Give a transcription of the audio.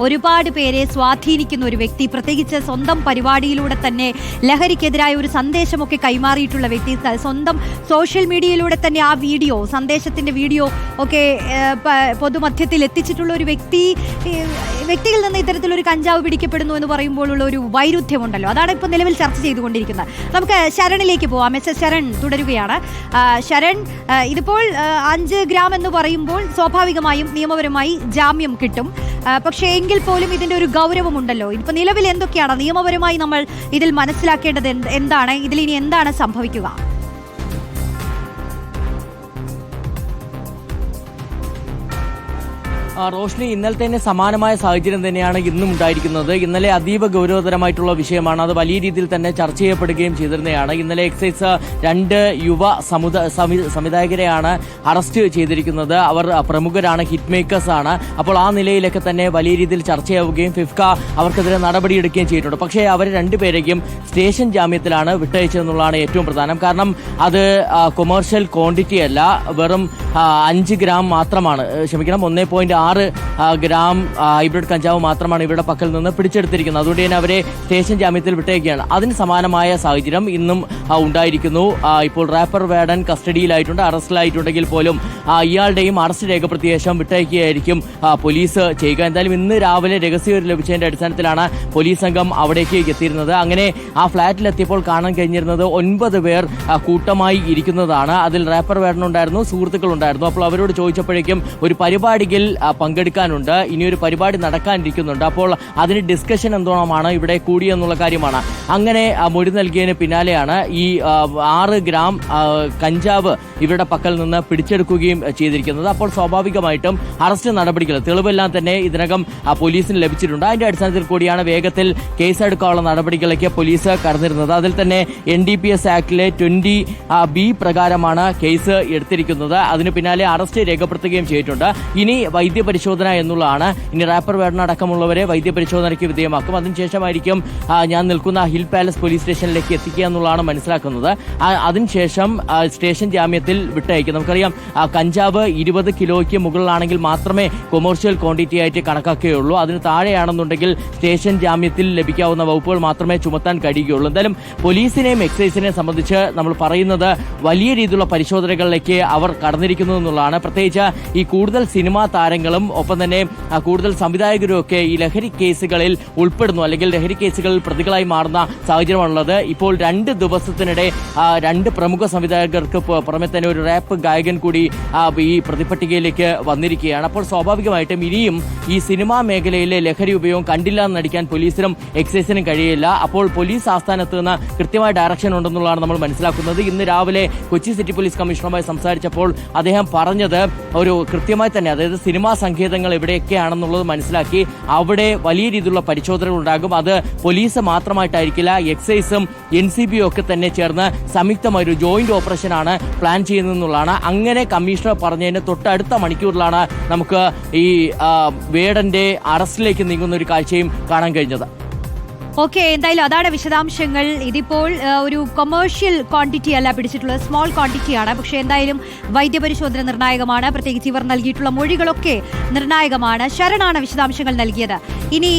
ഒരുപാട് പേരെ സ്വാധീനിക്കുന്ന ഒരു വ്യക്തി പ്രത്യേകിച്ച് സ്വന്തം പരിപാടിയിലൂടെ തന്നെ ലഹരിക്കെതിരായ ഒരു സന്ദേശമൊക്കെ കൈമാറിയിട്ടുള്ള വ്യക്തി സ്വന്തം സോഷ്യൽ മീഡിയയിലൂടെ തന്നെ ആ വീഡിയോ സന്ദേശത്തിന്റെ വീഡിയോ ഒക്കെ പൊതുമധ്യത്തിൽ എത്തിച്ചിട്ടുള്ള ഒരു വ്യക്തി വ്യക്തിയിൽ നിന്ന് ഇത്തരത്തിലൊരു കഞ്ചാവ് പിടിക്കപ്പെടുന്നു എന്ന് പറയുമ്പോഴുള്ള ഒരു വൈരുദ്ധ്യം ഉണ്ടല്ലോ അതാണ് ഇപ്പോൾ നിലവിൽ ചർച്ച ചെയ്തുകൊണ്ടിരിക്കുന്നത്. നമുക്ക് ശരണിലേക്ക് പോവാം. എസ് എസ് ശരൺ തുടരുകയാണ്. ശരൺ ഇതിപ്പോൾ അഞ്ച് ഗ്രാം എന്ന് പറയുമ്പോൾ സ്വാഭാവികമായും നിയമപരമായി ജാമ്യം കിട്ടും. പക്ഷേ എങ്കിൽ പോലും ഇതിന്റെ ഒരു ഗൗരവമുണ്ടല്ലോ. ഇപ്പൊ നിലവിൽ എന്തൊക്കെയാണ്? നിയമപരമായി നമ്മൾ ഇതിൽ മനസ്സിലാക്കേണ്ടത് എന്താണ്? ഇതിൽ ഇനി എന്താണ് സംഭവിക്കുക? റോഷ്നി ഇന്നലത്തെ തന്നെ സമാനമായ സാഹചര്യം തന്നെയാണ് ഇന്നും ഉണ്ടായിരിക്കുന്നത്. ഇന്നലെ അതീവ ഗൗരവതരമായിട്ടുള്ള വിഷയമാണ്. അത് വലിയ രീതിയിൽ തന്നെ ചർച്ച ചെയ്യപ്പെടുകയും ചെയ്തിരുന്നതാണ്. ഇന്നലെ എക്സൈസ് രണ്ട് യുവ സംവിധായകരെയാണ് അറസ്റ്റ് ചെയ്തിരിക്കുന്നത്. അവർ പ്രമുഖരാണ് ഹിറ്റ് മേക്കേഴ്സ് ആണ്. അപ്പോൾ ആ നിലയിലൊക്കെ തന്നെ വലിയ രീതിയിൽ ചർച്ചയാവുകയും ഫിഫ്ക അവർക്കെതിരെ നടപടിയെടുക്കുകയും ചെയ്തിട്ടുണ്ട്. പക്ഷേ അവർ രണ്ടുപേരെയും സ്റ്റേഷൻ ജാമ്യത്തിലാണ് വിട്ടയച്ചതെന്നുള്ളതാണ് ഏറ്റവും പ്രധാനം. കാരണം അത് കൊമേഴ്ഷ്യൽ ക്വാണ്ടിറ്റി അല്ല. വെറും അഞ്ച് ഗ്രാം മാത്രമാണ്. ക്ഷമിക്കണം ഒന്നേ പോയിന്റ് ആറ് ഗ്രാം ഹൈബ്രിഡ് കഞ്ചാവ് മാത്രമാണ് ഇവരുടെ പക്കൽ നിന്ന് പിടിച്ചെടുത്തിരിക്കുന്നത്. അതുകൊണ്ട് തന്നെ അവരെ സ്റ്റേഷൻ ജാമ്യത്തിൽ വിട്ടേക്കുകയാണ്. അതിന് സമാനമായ സാഹചര്യം ഇന്നും ഉണ്ടായിരിക്കുന്നു. ഇപ്പോൾ റാപ്പർ വേടൻ കസ്റ്റഡിയിലായിട്ടുണ്ട് അറസ്റ്റിലായിട്ടുണ്ടെങ്കിൽ പോലും ഇയാളുടെയും അറസ്റ്റ് രേഖപ്പെടുത്തിയ ശേഷം വിട്ടയക്കുകയായിരിക്കും പോലീസ് ചെയ്യുക. എന്തായാലും ഇന്ന് രാവിലെ രഹസ്യവിവരം ലഭിച്ചതിന്റെ അടിസ്ഥാനത്തിലാണ് പോലീസ് സംഘം അവിടേക്ക് എത്തിയിരുന്നത്. അങ്ങനെ ആ ഫ്ളാറ്റിലെത്തിയപ്പോൾ കാണാൻ കഴിഞ്ഞിരുന്നത് ഒൻപത് പേർ കൂട്ടമായി ഇരിക്കുന്നതാണ്. അതിൽ റാപ്പർ വേടനുണ്ടായിരുന്നു സുഹൃത്തുക്കളുണ്ടായിരുന്നു അപ്പോൾ അവരോട് ചോദിച്ചപ്പോഴേക്കും ഒരു പരിപാടിയിൽ പങ്കെടുക്കാനുണ്ട്. ഇനിയൊരു പരിപാടി നടക്കാനിരിക്കുന്നുണ്ട്. അപ്പോൾ അതിന് ഡിസ്കഷൻ എന്തോണമാണ്? ഇവിടെ കൂടിയെന്നുള്ള കാര്യമാണ്. അങ്ങനെ മൊഴി നൽകിയതിന് പിന്നാലെയാണ് ഈ ആറ് ഗ്രാം കഞ്ചാവ് ഇവരുടെ പക്കൽ നിന്ന് പിടിച്ചെടുക്കുകയും ചെയ്തിരിക്കുന്നത്. അപ്പോൾ സ്വാഭാവികമായിട്ടും അറസ്റ്റ് നടപടികൾ തെളിവെല്ലാം തന്നെ ഇതിനകം പോലീസിന് ലഭിച്ചിട്ടുണ്ട്. അതിന്റെ അടിസ്ഥാനത്തിൽ കൂടിയാണ് വേഗത്തിൽ കേസെടുക്കാനുള്ള നടപടികളിലേക്ക് പോലീസ് കടന്നിരുന്നത്. അതിൽ തന്നെ എൻ ഡി പി എസ് ആക്ടിലെ ട്വന്റി ബി പ്രകാരമാണ് കേസ് എടുത്തിരിക്കുന്നത്. അതിന് പിന്നാലെ അറസ്റ്റ് രേഖപ്പെടുത്തുകയും ചെയ്തിട്ടുണ്ട്. ഇനി വൈദ്യപരിശോധന എന്നുള്ളതാണ്. ഇനി റാപ്പർ വേടന അടക്കമുള്ളവരെ വൈദ്യപരിശോധനയ്ക്ക് വിധേയമാക്കും. അതിനുശേഷമായിരിക്കും ഞാൻ നിൽക്കുന്ന ഹിൽ പാലസ് പോലീസ് സ്റ്റേഷനിലേക്ക് എത്തിക്കുക എന്നുള്ളതാണ് മനസ്സിലാക്കുന്നത്. അതിനുശേഷം സ്റ്റേഷൻ ജാമ്യത്തിൽ വിട്ടയക്കും. നമുക്കറിയാം കഞ്ചാവ് ഇരുപത് കിലോയ്ക്ക് മുകളിലാണെങ്കിൽ മാത്രമേ കൊമേഴ്ഷ്യൽ ക്വാണ്ടിറ്റി ആയിട്ട് കണക്കാക്കുകയുള്ളൂ. അതിന് താഴെയാണെന്നുണ്ടെങ്കിൽ സ്റ്റേഷൻ ജാമ്യത്തിൽ ലഭിക്കാവുന്ന വകുപ്പുകൾ മാത്രമേ ചുമത്താൻ കഴിയുകയുള്ളൂ. എന്തായാലും പോലീസിനെയും എക്സൈസിനെയും സംബന്ധിച്ച് നമ്മൾ പറയുന്നത് വലിയ രീതിയിലുള്ള പരിശോധനകളിലേക്ക് അവർ കടന്നിരിക്കുന്നു എന്നുള്ളതാണ്. പ്രത്യേകിച്ച് ഈ കൂടുതൽ സിനിമാ താരങ്ങളും ഒപ്പം തന്നെ കൂടുതൽ സംവിധായകരും ഒക്കെ ഈ ലഹരി കേസുകളിൽ ഉൾപ്പെടുന്നു. അല്ലെങ്കിൽ ലഹരി കേസുകളിൽ പ്രതികളായി മാറുന്ന സാഹചര്യമാണുള്ളത്. ഇപ്പോൾ രണ്ട് ദിവസത്തിനിടെ രണ്ട് പ്രമുഖ സംവിധായകർക്ക് പുറമെ തന്നെ ഒരു റാപ്പ് ഗായകൻ കൂടി ഈ പ്രതിപട്ടികയിലേക്ക് വന്നിരിക്കുകയാണ്. അപ്പോൾ സ്വാഭാവികമായിട്ടും ഇനിയും ഈ സിനിമാ മേഖലയിലെ ലഹരി ഉപയോഗം കണ്ടില്ല എന്ന് നടിക്കാൻ പോലീസിനും എക്സൈസിനും കഴിയില്ല. അപ്പോൾ പോലീസ് ആസ്ഥാനത്ത് നിന്ന് കൃത്യമായ ഡയറക്ഷൻ ഉണ്ടെന്നുള്ളതാണ് നമ്മൾ മനസ്സിലാക്കുന്നത്. ഇന്ന് രാവിലെ കൊച്ചി സിറ്റി പോലീസ് കമ്മീഷണറുമായി സംസാരിച്ചപ്പോൾ അദ്ദേഹം പറഞ്ഞത് ഒരു കൃത്യമായി തന്നെ അതായത് സിനിമാ സങ്കേതങ്ങൾ എവിടെയൊക്കെയാണെന്നുള്ളത് മനസ്സിലാക്കി അവിടെ വലിയ രീതിയിലുള്ള പരിശോധനകൾ ഉണ്ടാകും. അത് പോലീസ് മാത്രമായിട്ടായിരിക്കില്ല എക്സൈസും എൻ സി ബിയും ഒക്കെ തന്നെ ചേർന്ന് സംയുക്തമായ ഒരു ജോയിന്റ് ഓപ്പറേഷനാണ് പ്ലാൻ ചെയ്യുന്നതെന്നുള്ളതാണ്. അങ്ങനെ കമ്മീഷണർ പറഞ്ഞതിന് തൊട്ടടുത്ത മണിക്കൂറിലാണ് നമുക്ക് ഈ വേടന്റെ അറസ്റ്റിലേക്ക് നീങ്ങുന്ന ഒരു കാഴ്ചയും കാണാൻ കഴിഞ്ഞത്. ഓക്കെ എന്തായാലും അതാണ് വിശദാംശങ്ങൾ. ഇതിപ്പോൾ ഒരു കൊമേഴ്ഷ്യൽ ക്വാണ്ടിറ്റി അല്ല പിടിച്ചിട്ടുള്ളത്. സ്മോൾ ക്വാണ്ടിറ്റിയാണ് പക്ഷേ എന്തായാലും വൈദ്യപരിശോധന നിർണായകമാണ്. പ്രത്യേകിച്ച് ഇവർ നൽകിയിട്ടുള്ള മൊഴികളൊക്കെ നിർണായകമാണ്. ശരണാണ് വിശദാംശങ്ങൾ നൽകിയത്. ഇനി